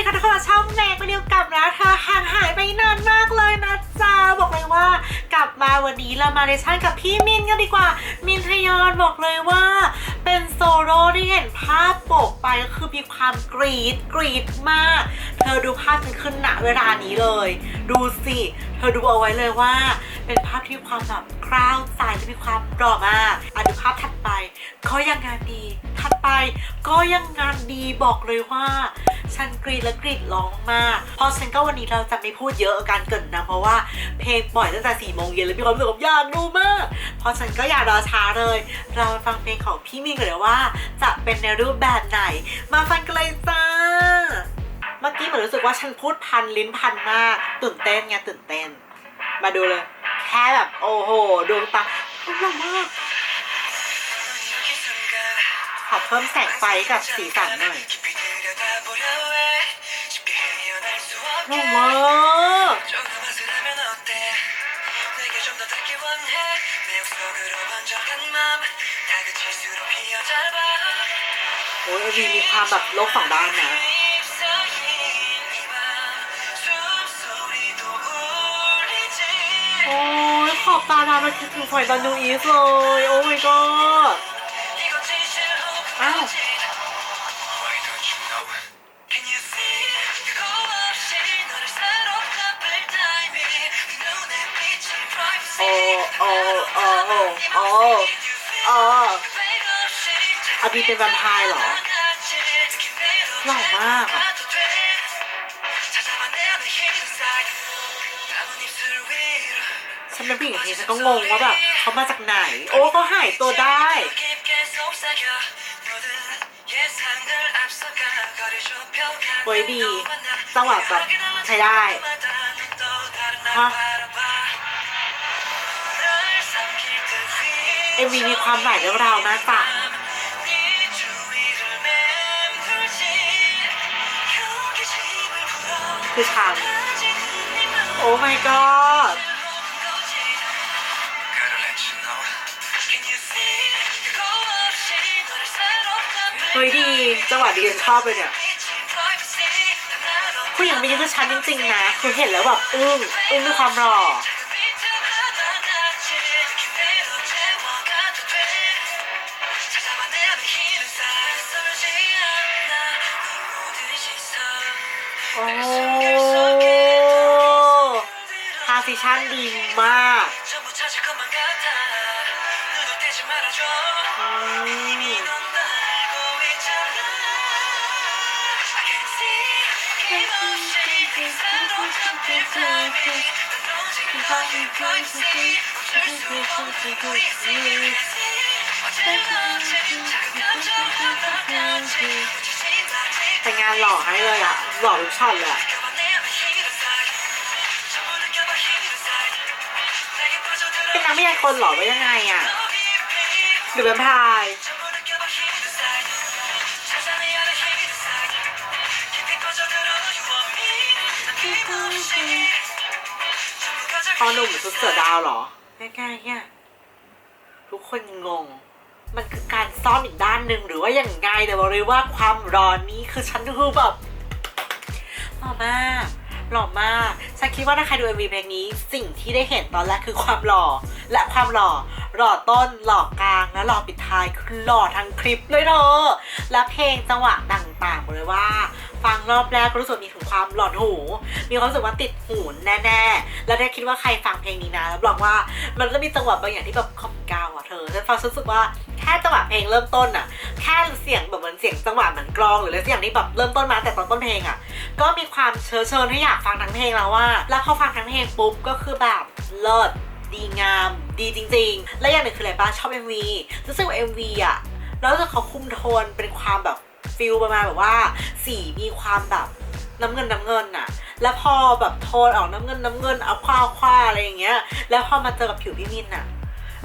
ดีค่ะทุกคนช่องแมกไปเดียวกลับนะเธอห่างหายไปนานมากเลยนะจ๊ะบอกเลยว่ากลับมาวันนี้เรามาเลชั่นกับพี่มินกันดีกว่า มินทยอนบอกเลยว่าเป็นโซโล่ที่เห็นภาพปกไปก็คือมีความกรีดกรีดมาก เธอดูภาพมันขึ้นณเวลานี้เลย ดูสิ เธอดูเอาไว้เลยว่า เป็นภาพที่ความแบบกล้าวใจและมีความหล่อมาก ภาพถัดไป ก็ยังงานดี ถัดไปก็ยังงานดีบอกเลยว่าฉันกรีดและกรีดร้องมาก เพราะฉันก็วันนี้เราจะไม่พูดเยอะการเกินนะ เพราะว่าเพลงปล่อยตั้งแต่สี่โมงเย็นแล้วมีความรู้สึกอยากดูมาก เพราะฉันก็อยากรอช้าเลย เราฟังเพลงของพี่มินกันเลยว่า จะเป็นในรูปแบบไหน มาฟังกันเลยจ้าเมื่อกี้เหมือนรู้สึกว่าฉันพูดพันลิ้นพันมากตื่นเต้นไงตื่นเต้น มาดูเลย แค่แบบโอ้โหดวงตาหล่อมาก ขอเพิ่มแสงไฟกับสีสันหน่อยหล่อมากโอ้ยวีมีความแบบโลกสองด้านนะโอ้ยขอบตาดาวมันคิดถึงฝอยตอนดูอีฟเลย โอ้ my god อ้าวโอ้โอ้โอ้โอ้โอ้โอ้อาบีเป็นแวมไพร์เหรอหล่อมากอะฉันเป็นผู้หญิงทีฉันก็งงว่าแบบเขามาจากไหน โอ้เขาหายตัวได้ โอ้ยดีจังหวะแบบใช้ได้ฮะเอ็มวีมีความหมายเรื่องราวมากจ้ะคือฉันโอ้ my god เฮ้ยดีจังหวะดีฉันชอบเลยเนี่ยผู้หญิงมีคือฉันจริงๆนะคือเห็นแล้วแบบอึ้งอึ้งด้วยความหล่อโอ้ทาซิชั่นดีมากอืม แต่งานหล่อให้เลยอะ หล่อทุกช็อตเลยอะเป็นนักไม่ใช่คนหล่อไว้ยังไงอะหรือเป็นพาย พอหนุ่มสุดเสือดาวเหรอยังไงเนี่ยทุกคนงง มันคือการซ่อนอีกด้านหนึ่งหรือว่าอย่างไงแต่บอกเลยว่าความร้อนนี้คือฉันคือแบบหล่อมากหล่อมากฉันคิดว่าถ้าใครดู MV เพลงนี้ สิ่งที่ได้เห็นตอนแรกคือความหล่อ และความหล่อ หล่อต้นหล่อกลางและหล่อปิดท้ายคือหล่อทั้งคลิปเลยเธอและเพลงจังหวะต่างๆบอกเลยว่า ฟังรอบแรกก็รู้สึกมีถึงความหลอนหู มีความรู้สึกว่าติดหูแน่ๆ แล้วได้คิดว่าใครฟังเพลงนี้นะรับรองว่ามันจะมีจังหวะบางอย่างที่แบบคอมกาวอะเธอฉันฟังรู้สึกว่าแค่จังหวะเพลงเริ่มต้นอะ แค่เสียงแบบเหมือนเสียงจังหวะเหมือนกลองหรืออะไรสักอย่างที่แบบเริ่มต้นมาแต่ตอนต้นเพลงอะ ก็มีความเชิญเชิญให้อยากฟังทั้งเพลงแล้วว่า แล้วพอฟังทั้งเพลงปุ๊บก็คือแบบเลิศดีงามดีจริง ๆ และอย่างหนึ่งคืออะไรบ้างชอบ MV รู้สึกว่า MV อะแล้วจะเขาคุมโทนเป็นความแบบ ฟิลประมาณแบบว่า สีมีความแบบน้ำเงินน้ำเงินน่ะแล้วพอแบบโทนออกน้ำเงินน้ำเงินเอาคว้าคว้าอะไรอย่างเงี้ย แล้วพอมาเจอกับผิวพี่มินน่ะ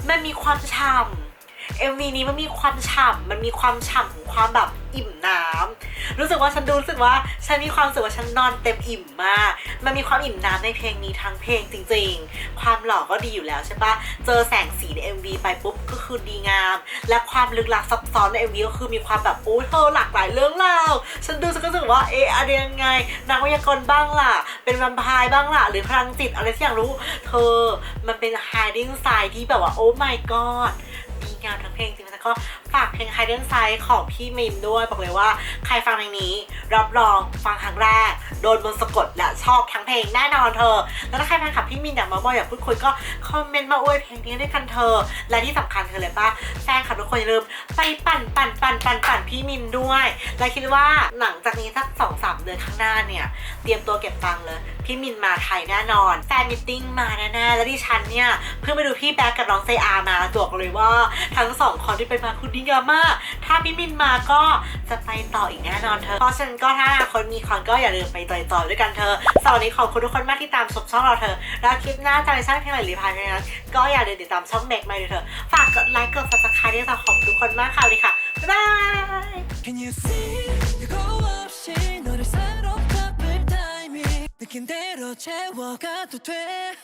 มันมีความฉ่ำเอลวีนี้มันมีความฉ่ำมันมีความฉ่ำของความแบบ อิ่มน้ำรู้สึกว่าฉันดูรู้สึกว่าฉันมีความรู้สึกว่าฉันนอนเต็มอิ่มมาก มันมีความอิ่มน้ำในเพลงนี้ทั้งเพลงจริง ๆ ความหล่อก็ดีอยู่แล้วใช่ปะเจอแสงสีใน MV ไปปุ๊บก็คือดีงาม และความลึกลับซับซ้อนใน MV ก็คือมีความแบบโอ้ยเธอหลากหลายเรื่องราวฉันดูฉันก็รู้สึกว่าเอ๊ะอะไรยังไงนางวิทยากรบ้างล่ะ เป็นแวมไพร์บ้างล่ะ หรือพลังจิตอะไรที่อยากรู้ เธอมันเป็น hiding side ที่แบบว่าโอ้ my god งามทั้งเพลงจริงๆแล้วก็ฝากเพลง Hidden Side ของพี่มินด้วย บอกเลยว่าใครฟังเพลงนี้ รับรองฟังครั้งแรก โดนมนสะกดและชอบทั้งเพลงแน่นอนเธอ แล้วถ้าใครแฟนคลับพี่มินอยากมาบอกอยากพูดคุยก็คอมเมนต์มาอวยเพลงนี้ด้วยกันเธอ และที่สำคัญคืออะไรปะแฟนคลับทุกคนอย่าลืมไปปั่นปั่นปั่นปั่นปั่นพี่มินด้วย และคิดว่าหลังจากนี้สักสองสามเดือนข้างหน้าเนี่ยเตรียมตัวเก็บตังค์เลยพี่มินมาไทยแน่นอนแฟนมิทติ้งมาแน่ๆแล้วดิฉันเนี่ยเพิ่งไปดูพี่แบ็กกับน้องเซอามาตัวกเลยว่าทั้งสองคนที่ไปมาคุณดีงามมาก ถ้าพี่มินมาก็จะไปต่ออีกแน่นอนเธอ เพราะฉะนั้นก็ถ้าอนาคนมีคอนก็อย่าลืมไปต่อยต่อด้วยกันเธอสำหรับวันนี้ขอบคุณทุกคนมากที่ตามชมช่องเราเธอ แล้วคลิปหน้าจะไปสร้างเพลงอะไรหรือพายไปนั้นก็อย่าลืมติดตามช่องเด็กมาด้วยเธอ ฝากกดไลค์กด subscribe ด้วยค่ะขอบคุณทุกคนมากค่ะสวัสดีค่ะ บ๊ายบาย Can you see 그거 없이 너를 사로잡을 타이밍 느낀 대로 채워가도 돼